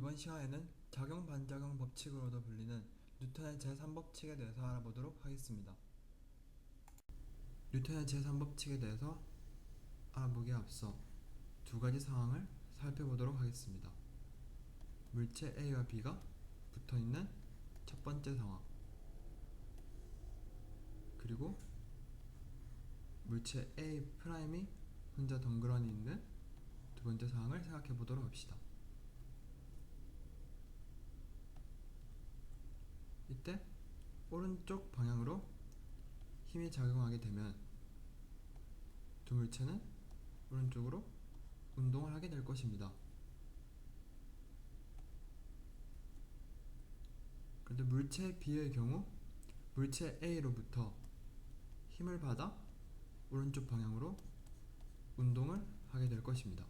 이번 시간에는 작용 반작용 법칙으로도 불리는 뉴턴의 제3법칙에 대해서 알아보도록 하겠습니다. 뉴턴의 제3법칙에 대해서 알아보기에 앞서 두 가지 상황을 살펴보도록 하겠습니다. 물체 A와 B가 붙어 있는 첫 번째 상황. 그리고 물체 A 프라임이 혼자 덩그러니 있는 두 번째 상황을 생각해 보도록 합시다. 이때 오른쪽 방향으로 힘이 작용하게 되면 두 물체는 오른쪽으로 운동을 하게 될 것입니다. 그런데 물체 B의 경우 물체 A로부터 힘을 받아 오른쪽 방향으로 운동을 하게 될 것입니다.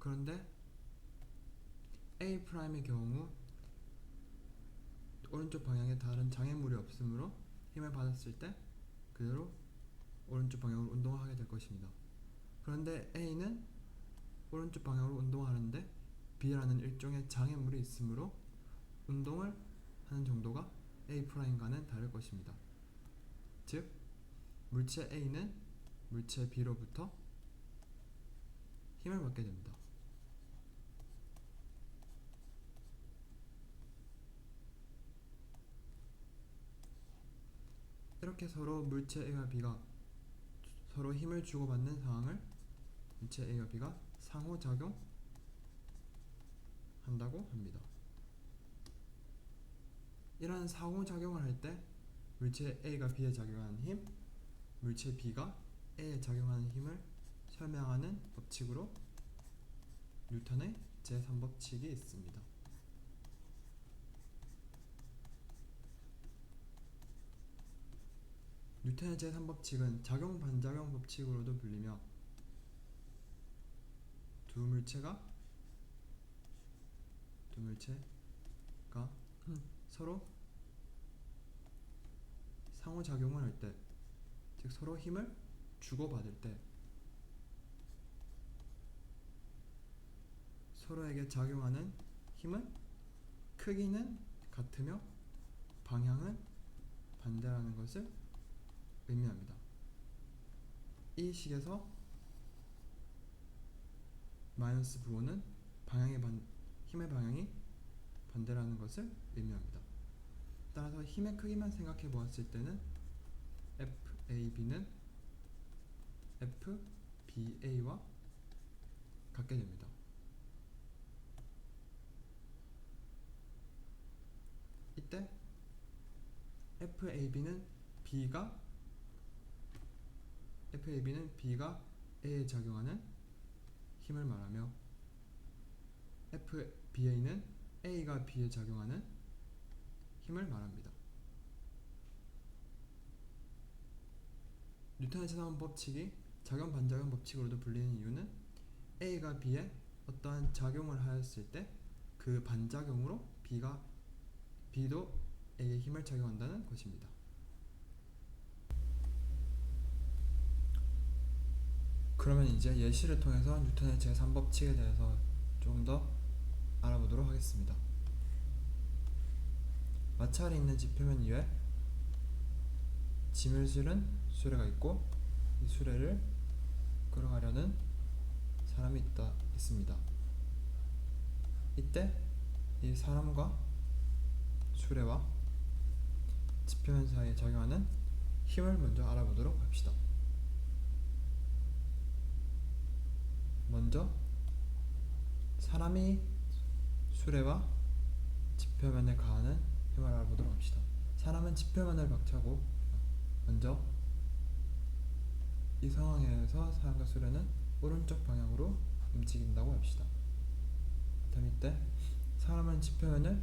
그런데 A 프라임의 경우 오른쪽 방향에 다른 장애물이 없으므로 힘을 받았을 때 그대로 오른쪽 방향으로 운동을 하게 될 것입니다. 그런데 A는 오른쪽 방향으로 운동하는데 B라는 일종의 장애물이 있으므로 운동을 하는 정도가 A 프라임과는 다를 것입니다. 즉 물체 A는 물체 B로부터 힘을 받게 됩니다. 이렇게 서로 물체 A와 B가 서로 힘을 주고받는 상황을 물체 A와 B가 상호작용 한다고 합니다. 이러한 상호작용을 할 때 물체 A가 B에 작용하는 힘, 물체 B가 A에 작용하는 힘을 설명하는 법칙으로 뉴턴의 제3법칙이 있습니다. 뉴턴의 제3법칙은 작용 반작용 법칙으로도 불리며 두 물체가 두 물체가 서로 상호작용을 할 때, 즉 서로 힘을 주고받을 때 서로에게 작용하는 힘은 크기는 같으며 방향은 반대라는 것을 의미합니다. 이 식에서 마이너스 부호는 방향의 반, 힘의 방향이 반대라는 것을 의미합니다. 따라서 힘의 크기만 생각해 보았을 때는 FAB는 FBA와 같게 됩니다. 이때 FAB는 B가 FAB는 B가 A에 작용하는 힘을 말하며 FBA는 A가 B에 작용하는 힘을 말합니다. 뉴턴의 제3 법칙이 작용 반작용 법칙으로도 불리는 이유는 A가 B에 어떠한 작용을 하였을 때 그 반작용으로 B가 B도 A에 힘을 작용한다는 것입니다. 그러면 이제 예시를 통해서 뉴턴의 제3법칙에 대해서 조금 더 알아보도록 하겠습니다. 마찰이 있는 지표면 위에 짐을 실은 수레가 있고 이 수레를 끌어가려는 사람이 있다 있습니다. 이때 이 사람과 수레와 지표면 사이에 작용하는 힘을 먼저 알아보도록 합시다. 먼저 사람이 수레와 지표면에 가하는 힘을 알아보도록 합시다. 사람은 지표면을 박차고 먼저 이 상황에서 사람과 수레는 오른쪽 방향으로 움직인다고 합시다. 다음 이때 사람은 지표면을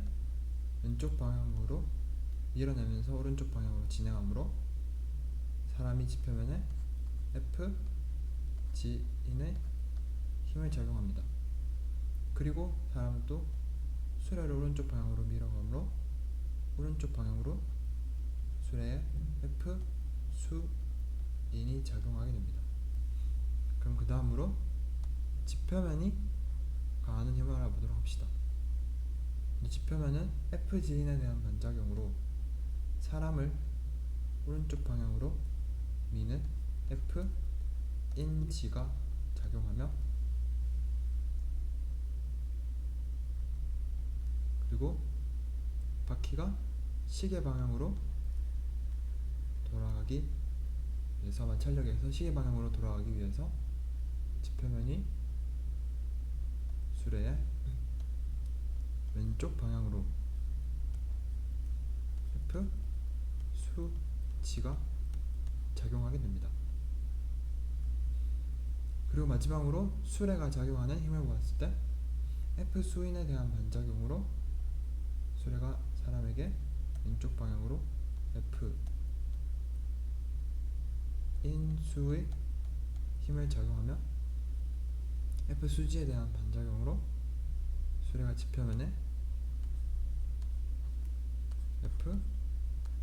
왼쪽 방향으로 밀어내면서 오른쪽 방향으로 진행하므로 사람이 지표면에 F, G인의 힘을 작용합니다. 그리고 사람은 또 수레를 오른쪽 방향으로 밀어가므로 오른쪽 방향으로 수레에 F, 수, 인이 작용하게 됩니다. 그럼 그 다음으로 지표면이 가하는 힘을 알아보도록 합시다. 이 지표면은 F 지인에 대한 반작용으로 사람을 오른쪽 방향으로 미는 F 인지가 작용하며 그리고 바퀴가 시계 방향으로 돌아가기 위해서 마찰력에서 시계 방향으로 돌아가기 위해서 지표면이 수레의 왼쪽 방향으로 F 수지가 작용하게 됩니다. 그리고 마지막으로 수레가 작용하는 힘을 보았을 때 F 수인에 대한 반작용으로 수레가 사람에게 왼쪽 방향으로 F 인수의 힘을 작용하며 F 수지에 대한 반작용으로 수레가 지표면에 F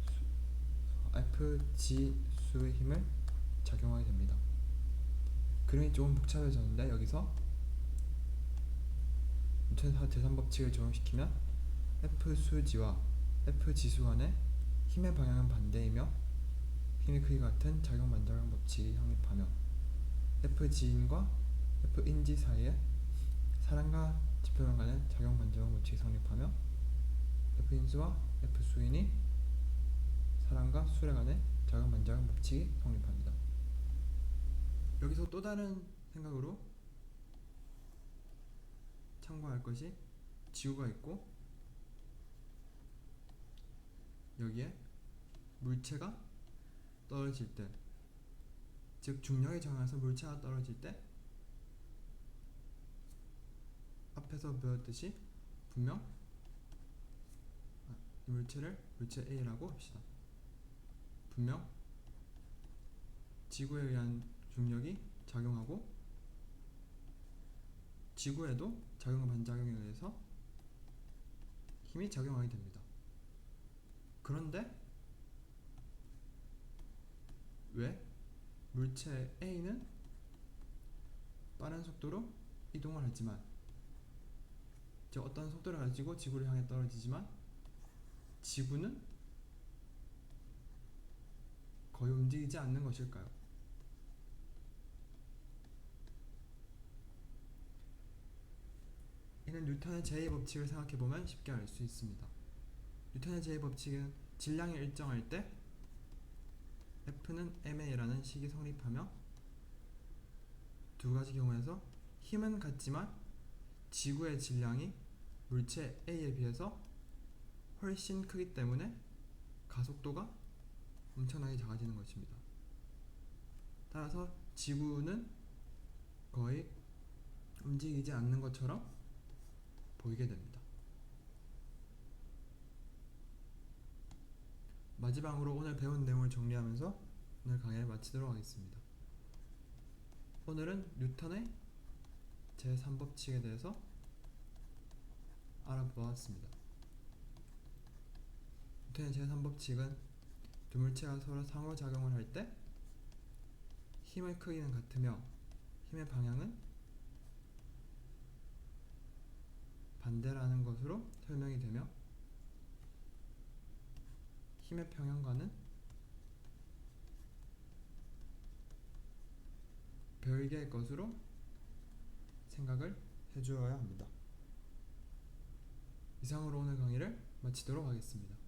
수, F G 수의 힘을 작용하게 됩니다. 그림이 조금 복잡해졌는데 여기서 뉴턴 대선 법칙을 적용시키면 F 수지와 F 지수 간의 힘의 방향은 반대이며 힘의 크기가 같은 작용 반작용 법칙이 성립하며 F 지인과 F 인지 사이에 사람과 지표면 간의 작용 반작용 법칙이 성립하며 F 인수와 F 수인이 사람과 수레 간의 작용 반작용 법칙이 성립합니다. 여기서 또 다른 생각으로 참고할 것이 지구가 있고 여기에 물체가 떨어질 때, 즉 중력에 정해서 물체가 떨어질 때 앞에서 배웠듯이 분명 물체를 물체 A라고 합시다. 분명 지구에 의한 중력이 작용하고 지구에도 작용 반작용에 의해서 힘이 작용하게 됩니다. 그런데 왜 물체 A는 빠른 속도로 이동을 하지만 즉 어떤 속도를 가지고 지구를 향해 떨어지지만 지구는 거의 움직이지 않는 것일까요? 이는 뉴턴의 제2 법칙을 생각해 보면 쉽게 알 수 있습니다. 뉴턴의 제2 법칙은 질량이 일정할 때 F는 ma라는 식이 성립하며 두 가지 경우에서 힘은 같지만 지구의 질량이 물체 A에 비해서 훨씬 크기 때문에 가속도가 엄청나게 작아지는 것입니다. 따라서 지구는 거의 움직이지 않는 것처럼 보이게 됩니다. 마지막으로 오늘 배운 내용을 정리하면서 오늘 강의를 마치도록 하겠습니다. 오늘은 뉴턴의 제3법칙에 대해서 알아보았습니다. 뉴턴의 제3법칙은 두 물체가 서로 상호작용을 할 때 힘의 크기는 같으며 힘의 방향은 반대라는 것으로 설명이 되며 힘의 평형과는 별개의 것으로 생각을 해주어야 합니다. 이상으로 오늘 강의를 마치도록 하겠습니다.